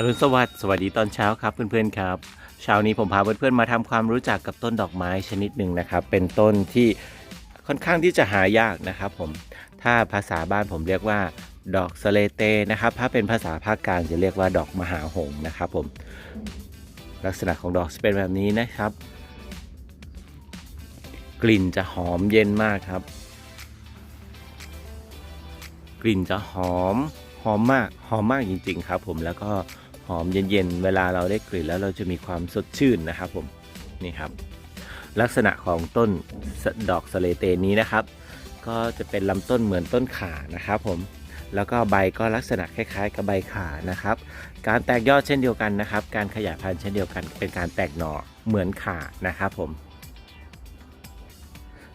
อรุณสวัสดิ์สวัสดีตอนเช้าครับเพื่อนๆครับเช้านี้ผมพาเพื่อนๆมาทำความรู้จักกับต้นดอกไม้ชนิดหนึ่งนะครับ เป็นต้นที่ค่อนข้างที่จะหายากนะครับผมถ้าภาษาบ้านผมเรียกว่าดอกสเลเตนะครับ ถ้าเป็นภาษาภาคกลางจะเรียกว่าดอกมหาหงนะครับผมลักษณะของดอกจะเป็นแบบนี้นะครับ กลิ่นจะหอมเย็นมากครับ กลิ่นจะหอมหอมมากหอมมากจริง ๆ ครับ ผมแล้วก็ หอมเย็นๆ เวลาเราได้กลิ่นแล้วเราจะมีความสดชื่นนะครับผมนี่ครับ ลักษณะของต้นสดอกสเลเตนี้นะครับ ก็จะเป็นลำต้นเหมือนต้นข่านะครับผมแล้วก็ใบก็ลักษณะคล้ายๆ กับใบข่านะครับ การแตกยอดเช่นเดียวกันนะครับ การขยายพันธุ์เช่นเดียวกัน เป็นการแตกหน่อเหมือนข่านะครับผม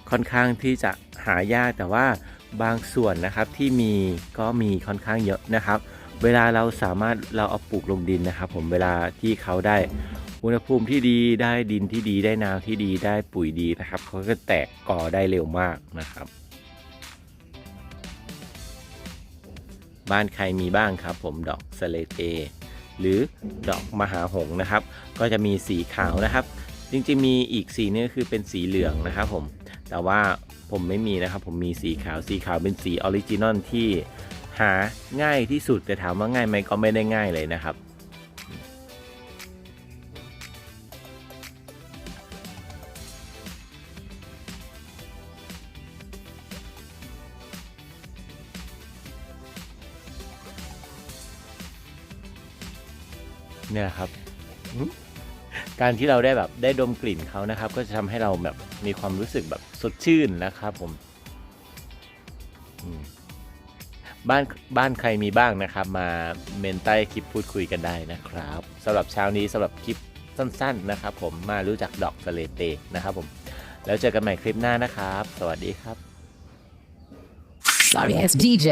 ค่อนข้างที่จะหายากแต่ว่าบางส่วนนะครับที่มีก็มีค่อนข้างเยอะนะครับ เวลาเราสามารถเราเอาปลูกลงดินนะครับ ผมเวลาที่เขาได้อุณหภูมิที่ดีได้ดินที่ดีได้น้ำที่ดีได้ปุ๋ยดีนะครับเขาก็แตกก่อได้เร็วมากนะครับ บ้านใครมีบ้างครับ ผมดอกสเลเต หรือดอกมหาหงนะครับ ก็จะมีสีขาวนะครับ จริงๆมีอีกสีนึงคือเป็นสีเหลืองนะครับ ผมแต่ว่าผมไม่มีนะครับ ผมมีสีขาวสีขาวเป็นสีออริจินอลที่ หาง่ายที่สุดแต่ถามว่าง่ายไหมก็ไม่ได้ง่ายเลยนะครับ เนี่ยครับ การที่เราได้แบบได้ดมกลิ่นเขานะครับ ก็จะทำให้เราแบบมีความรู้สึกแบบสดชื่นนะครับผม อืม บ้านบ้านใครมีบ้างนะครับ มาเมนใต้คลิปพูดคุยกันได้นะครับสำหรับเช้านี้สำหรับคลิปสั้น ๆนะครับ ผมมารู้จักดอกสะเลเตนะครับผมแล้วเจอกันใหม่คลิปหน้านะครับ สวัสดีครับ Sorry it's DJ.